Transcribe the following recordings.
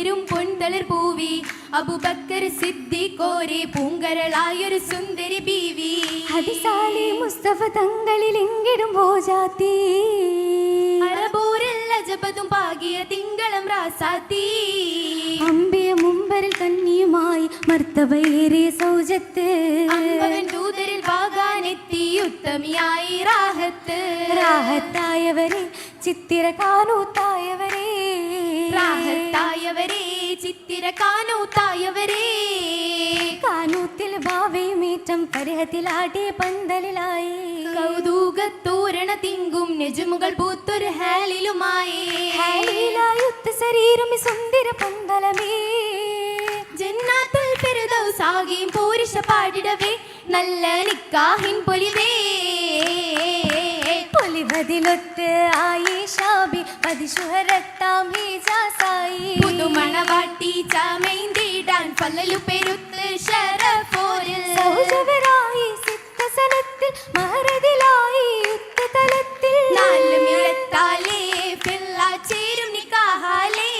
ചേരും പൊൻതളിർ പൂവി. അബുബക്കർ സിദ്ദിഖോരെ പൂങ്കരളായൊരു സുന്ദരി ബീവി. ഹദിസാലി മുസ്തഫ തങ്ങളിൽ എങ്കിലും പോജാത്തി അറബൂരിൽ അജബതും പാകിയ തിങ്കളും റാസാത്തി. അമ്പിയ മുമ്പരിൽ കന്നിയുമായി മർത്തവയേറിയ സൗജത്ത്. ദൂതരിൽ വാകാനെത്തി ഉത്തമിയായി റാഹത്ത്. രാഹത്തായവരെ ചിത്തിര കാനൂത്തായവരെ. റാഹത്തായവരെ ചിത്തിര കാനൂത്തായവരേ. കാനൂത്തിൽ ഭാവയുമേറ്റം പരിഹത്തിലാട്ടെ പന്തലിലായി. കൗതുകത്തോരണ തിങ്കും നെജുമുകൾ പൂത്തൊരു ഹാലിലുമായി ഹാലിലായുത്ത ശരീരം സുന്ദര പന്തലമേ. ജന്നാത്തുൽ പെരുദൗസാകിയും പോരിഷ പാടിടവേ. നല്ല നിക്കാഹിൻ പൊലിവേ. പൊലിവതിലൊത്ത് ആയിഷാബി പതിശുഹരത്താം ഹിജാസായി പുതുമണവാട്ടി ചമൈന്തിടാൻ പല്ലലു പെരുത്ത് ഷറഫോരിൽ സൗജവരായി സിത്തസനത്തിൽ മഹരതിലായി യുദ്ധതലത്തിൽ. നാല് മിഴത്താലേ പിള്ള ചേരും നിക്കാഹാലേ.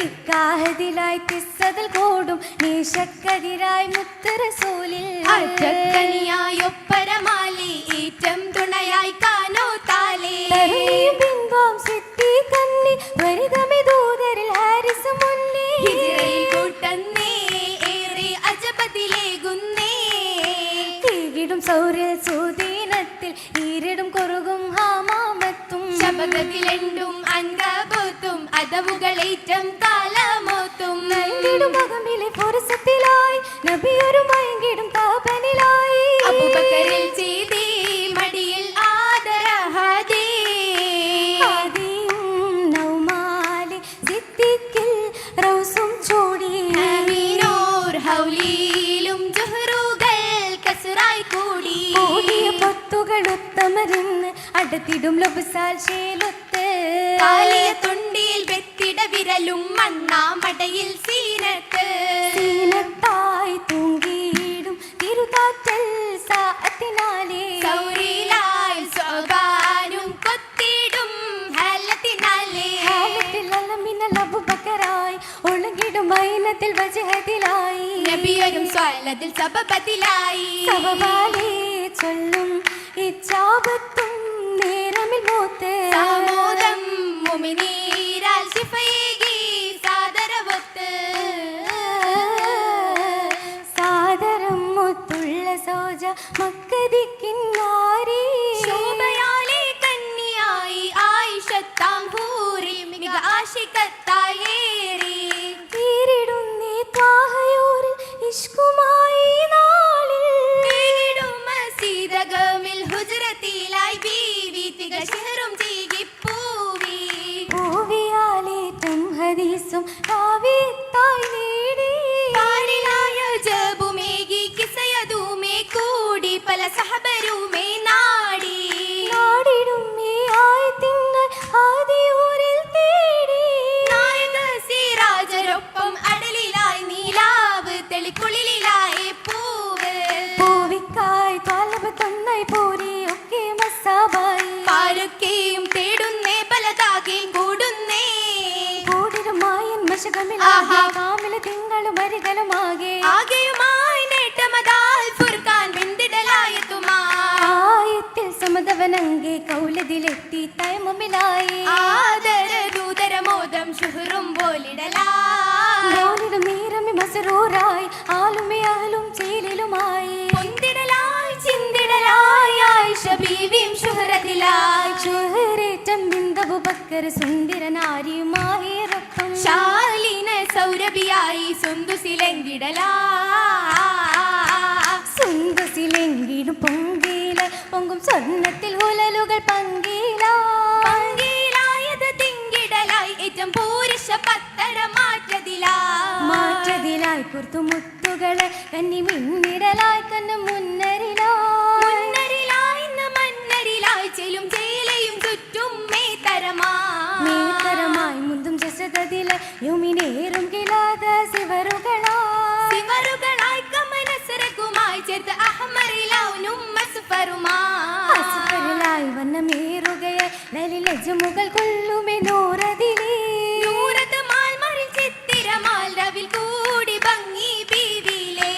നിക്കാഹതിലായി തിസ്സതിൽ കൂടും നീശക്കതിരായി മുത്തറസൂലിൽ അറ്റക്കനിയായി ഒപ്പരമാലി ഈറ്റം തുണയായി കാനോ താലേ. തരുണിയും ബിംബം സിദ്ധി കന്നി ദൂതരിൽ ഹാരിസ് മുന്നി. ഹിജ്റയിൽ കൂട്ടന്നേ ഏറെ അജപതിലേകുന്നേ തീകിടും സൗര്യ സുദീനത്തിൽ ഈരിടും കുറുകും ഹാമാമത്തും. ശബകത്തിലെണ്ടും അൻകബോത്തും അതവുകളേറ്റം കാലമോത്തും. നൽകിടും അകമിലെ പൊരുസത്തിലായി നബിയൊരു മയങ്കിടും താപനിലായി. ഉത്തമരിന്ന് അടുത്തിടും ലബുസാൽ ശേലൊത്ത്. കാലിയ തുണ്ടിയിൽ വെത്തിട വിരലും മണ്ണാമടയിൽ സീനത്ത്. മൈനത്തിൽ നബിയരും സ്വലതിൽ സബബത്തിലായി സവവാലേ ചൊല്ലും. ഇച്ചാപത്തും നേരമിൽ മൂത്ത്. സാമോദം മുമിനീരാൽ ശിഫയേകി സാദരവൊത്ത്. സാദരം മുത്തുള്ള സോജ മക്കതിക്കിന്നാരി ശോഭയാലെ കന്നിയായി ആയിഷത്താം ഹൂറിൽ മിക ആഹാ. കാമില തിങ്കളും അരികളുമാകെ ആകെയുമായി നേട്ടമതാൽ ഫുർഖാൻ വെന്തിടലായെത്തുമാ. ആയത്തിൽ സമതവനങ്കെ കൗലതിലെത്തി തയമമിലായി. ആദര ദൂതരമോദം ശുഹറും പോലിടലാ. ോനിടും നീരമി മസറൂറായി ആലുമി ആലും ചേലിലുമായി പൊന്തിടലായി ചിന്തിടലായി ആയിഷ ബീവിയും ശുഹറത്തിലായി ചുഹരേറ്റം ബിന്ദബുബക്കർ സുന്ദരനാരിയുമായി. ശാലിന സൗരഭിയായി സുന്ദുസിലെങ്കിടലാ സുന്ദസിലെങ്കിടും പൊങ്കീല പൊങ്കും സ്വർണത്തിൽ ഉലലുകൾ പങ്കീല. പങ്കിലായത് തിങ്കിടലായി ഏറ്റം പൂരുഷ പത്തര മാറ്റതിലാ. മാറ്റതിലായി കുർത്തു മുത്തുകളെ കന്നി മിന്നിടലായി കണ്ണ് ലജമുകൾ കൊള്ളുമേ നൂറതിലേ. നൂറത് മാൽമറിൽ ചിത്തിരമാൽ രവിൽ കൂടി ഭംഗി ബീവിയിലേ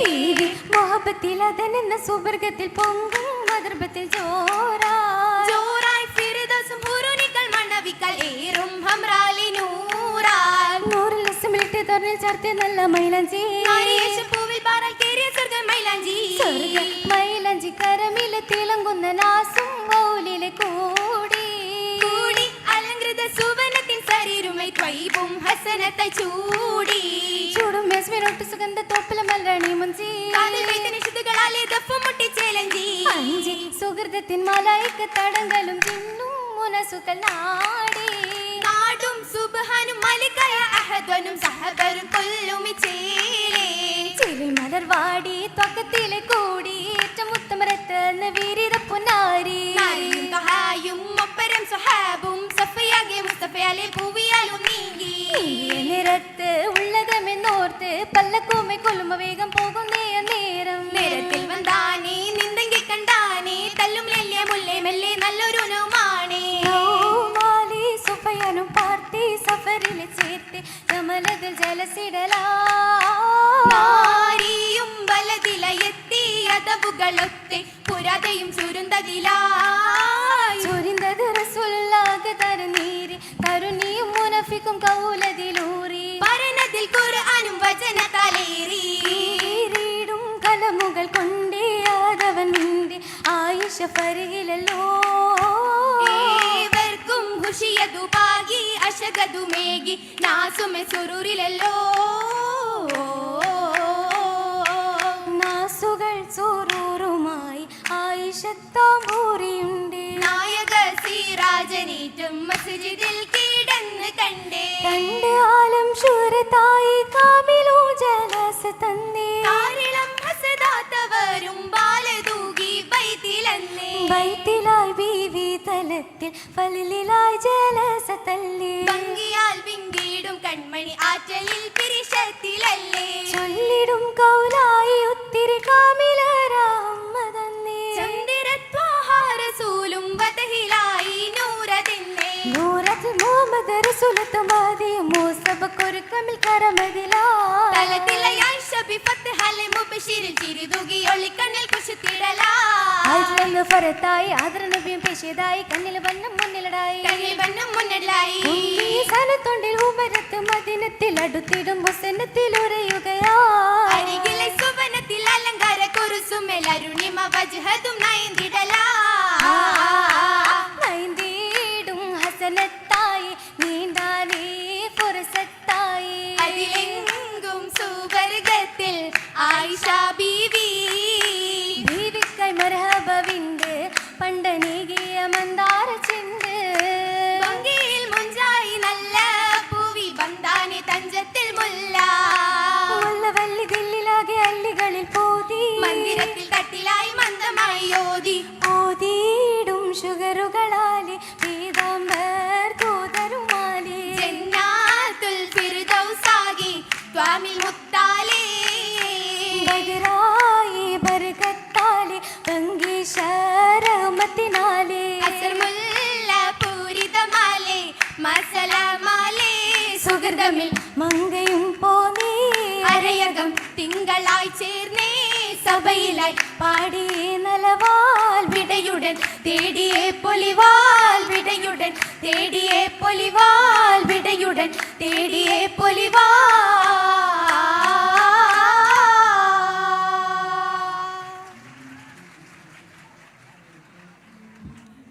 ബീവി മൊഹബത്തിൽ അതനെന്ന സുവർഗത്തിൽ പൊങ്കും മദർബത്തിൽ ജോറാ ജോറായി ഫിർദോസും ഹുറൂനികൾ മണ്ണവിക്കൽ ഏറും ഹംറാലി നൂറാ നൂറിൽ അസമിലിട്ട് തൊരണിൽ ചേർത്ത് നല്ല മൈലാഞ്ചി. പൂവിൽ പാറാൽ കേറിയ സ്വർഗം മൈലാഞ്ചി. മൈലാഞ്ചി കരമിലെ തിളങ്ങുന്ന നാസും ശരീരമൈ ത്വൈബും ഹസനത ചൂടി. ചൂടും മേസ്മിനൊട്ട് സുഗന്ധ തോപ്പില മലരണി മുഞ്ചി. നിഷിതുകളാലെ ദഫും മുട്ടിച്ചേലഞ്ചി അഞ്ചി സുഹൃതത്തിൻ മലായിക്ക തടങ്കലും തിന്നും മുനസുകൾ നാടി. നാടും സുബഹാനും മലികയ അഹദ്വനും സഹബരും കൊല്ലുമിച്ചേലേ ചേലി. മലർവാടി ത്വക്കത്തിലെ കൂടി ഏറ്റവും ഉത്തമരത്ത് വീരിത പുനാരി. കഹായും ഒപ്പരം സുഹാബും സഫയാകെ മുസ്തഫയാലെ പൂവിയാലും പല്ലക്കൂമെ കൊല്ലുമ്പ വേഗം പോകും നേരം നേരത്തിൽ വന്താനേ നിന്തെങ്കിൽ കണ്ടാനേ തല്ലും ലെല്ലിയ മുല്ലേ മെല്ലെ നല്ലൊരു നോമാണേ സുഫയനും പാർത്തി സഫറിൽ ചേർത്ത് കമലതിൽ ജലസിടലാ. നാരിയും വലതിലയെത്തി അതവുകളൊത്തെ പുരാതയും ചുരുന്തതിലായി ചൊരിന്തത് റസൂലുള്ളാഹ് തരുനീരി കരുണിയും മുനഫിക്കും കൗലതിലൂറി കലമുകൾ കൊണ്ടേ ആദവൻ മിണ്ടി ആയിഷ ഫരികിലല്ലോ ഏവർക്കും ഖുഷിയതു പാകി അശകതു മേകി നാസുമെ സുരൂരിലല്ലോ നാസുകൾ സുരൂറുമായി ആയിഷത്താമൂറിയുണ്ട് നായക സിറാജനേറ്റം മസ്ജിദിൽ കീടന്ന് കണ്ടേ. കണ്ട് ആലം ശൂരത്തായി കാമിലോ ജലസ തന്നേ. കാരിളം ഹസദാത്തവരും ബാലതൂകി ബൈത്തിലന്നേ ബൈത്തിലായി ബീവി തലത്തിൽ ഫലിലായി ജലസ തല്ലി ഭംഗിയാൽ വിങ്കിടും കൺമണി ആറ്റലിൽ പിരിശത്തിലല്ലേ? ചൊല്ലിടും കൗലായി ഒത്തിരി കാമിലരാമ്മ നൂറത്ത് മുഹമ്മദ് റസൂലത്ത് മതിയും മൂസബക്കൊരുക്കമിൽ കരമതിലാ തലത്തിലയായി ശബി ഫത്ഹലെ മുബശീരിൽ ചിരിതുകി ഒളിക്കണ്ണിൽ കുശുത്തിടലാ ആയിരത്തിലൊന്ന് ഫറത്തായി ആദര നബിയും പേശിയതായി കണ്ണിൽ വണ്ണം മുന്നിലടായി. കണ്ണിൽ വണ്ണം മുന്നിലായി സനത്തൊണ്ടിൽ ഉമരത്ത് മദിനത്തിൽ അടുത്തിടും ഹുസനത്തിൽ ഉറയുകയാ അരികിലെ സുവനത്തിൽ അലങ്കാര കുറുസുമേൽ അരുണിമ വജ്ഹതും നയന്തിടലാ സുവർഗത്തിൽ ആയിഷ ബീവി. ബീവിക്കൈ മരഹബവിണ്ട് പണ്ടനീകിയ മന്ദാര ചിണ്ട് ഭംഗിയിൽ മുഞ്ചായി നല്ല പൂവി ബന്ധാനി തഞ്ചത്തിൽ മുല്ല. മുല്ലവല്ലി ദില്ലിലാകെ അല്ലികളിൽ പോതി. മന്ദിരത്തിൽ തട്ടിലായി മന്ദമായി ഓതി. ഓതിയിടും ഷുഗറുകളാലെ മങ്കയും പോന്നേ. അരയകം തിങ്കളായി ചേർന്നേ. സഭയിലായി പാടി നലവാൽ വിടയുടൻ തേടിയേ പൊലിവാൽ വിടയുടൻ തേടിയേ പൊലിവാൽ വിടയുടൻ തേടിയേ പൊലിവാൽ